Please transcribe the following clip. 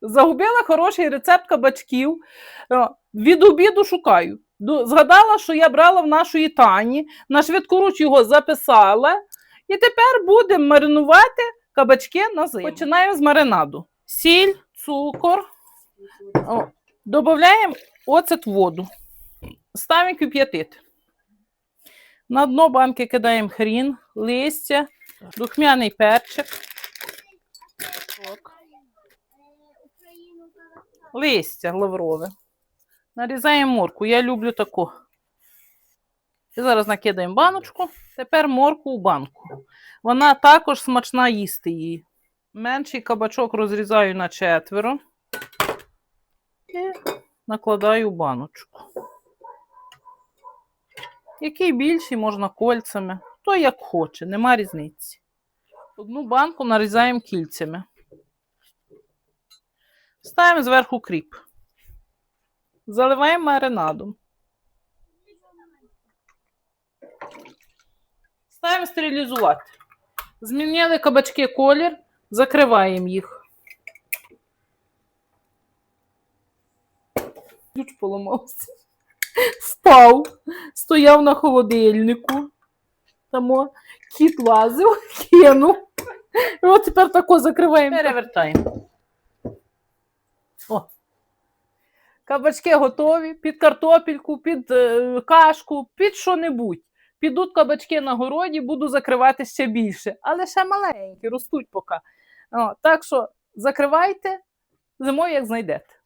Загубила хороший рецепт кабачків. Е, Від обіду шукаю. Згадала, що я брала в нашої Тані, на швидкоруч його записала. І тепер будемо маринувати кабачки на зиму. Починаємо з маринаду. Сіль, цукор. Додаємо оцет воду. Ставимо кип'ятити. На дно банки кидаємо хрін, листя, духмяний перчик. Листя лаврове. Нарізаємо морку. Я люблю таку. І зараз накидаємо баночку. Тепер морку у банку. Вона також смачна їсти її. Менший кабачок розрізаю на четверо. І накладаю в баночку. Який більший, можна кольцями. Хто як хоче, нема різниці. Одну банку нарізаємо кільцями. Ставимо зверху кріп. Заливаємо маринадом. Ставимо стерилізувати. Змінили кабачки колір, закриваємо їх. Ключ поламався. Впав, стояв на холодильнику. Тамо кіт лазив, кинув. І от тепер тако закриваємо. Перевертаємо. О. Кабачки готові під картопельку, під е, кашку, під що-небудь. Підуть кабачки на городі, буду закривати ще більше. Але ще маленькі, ростуть поки. О, так що закривайте зимою, як знайдете.